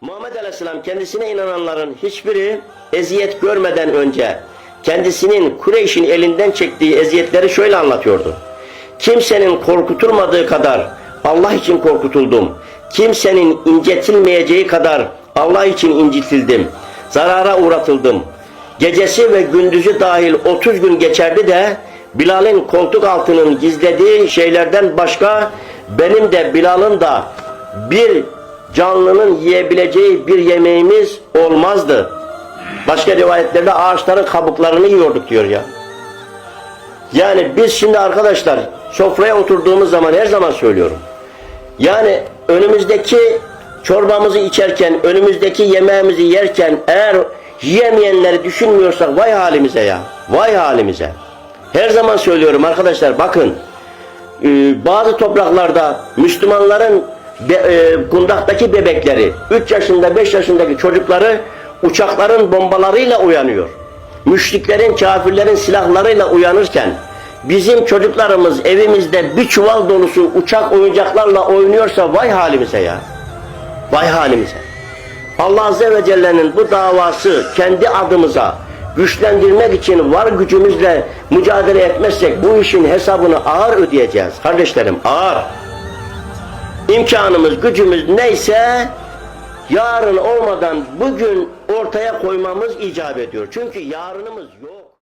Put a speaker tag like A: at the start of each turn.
A: Muhammed Aleyhisselam kendisine inananların hiçbiri eziyet görmeden önce kendisinin Kureyş'in elinden çektiği eziyetleri şöyle anlatıyordu. Kimsenin korkutulmadığı kadar Allah için korkutuldum. Kimsenin incetilmeyeceği kadar Allah için incitildim. Zarara uğratıldım. Gecesi ve gündüzü dahil 30 gün geçerdi de Bilal'in koltuk altının gizlediği şeylerden başka benim de Bilal'ın da bir canlının yiyebileceği bir yemeğimiz olmazdı. Başka rivayetlerde ağaçların kabuklarını yiyorduk diyor ya. Yani biz şimdi arkadaşlar sofraya oturduğumuz zaman her zaman söylüyorum. Yani önümüzdeki çorbamızı içerken, önümüzdeki yemeğimizi yerken eğer yiyemeyenleri düşünmüyorsak vay halimize ya. Vay halimize. Her zaman söylüyorum arkadaşlar bakın e, bazı topraklarda Müslümanların be, e, kundaktaki bebekleri 3 yaşında 5 yaşındaki çocukları uçakların bombalarıyla uyanıyor. Müşriklerin, kafirlerin silahlarıyla uyanırken bizim çocuklarımız evimizde bir çuval dolusu uçak oyuncaklarla oynuyorsa vay halimize ya. Vay halimize. Allah Azze ve Celle'nin bu davası kendi adımıza güçlendirmek için var gücümüzle mücadele etmezsek bu işin hesabını ağır ödeyeceğiz. Kardeşlerim ağır. İmkanımız, gücümüz neyse yarın olmadan bugün ortaya koymamız icap ediyor. Çünkü yarınımız yok.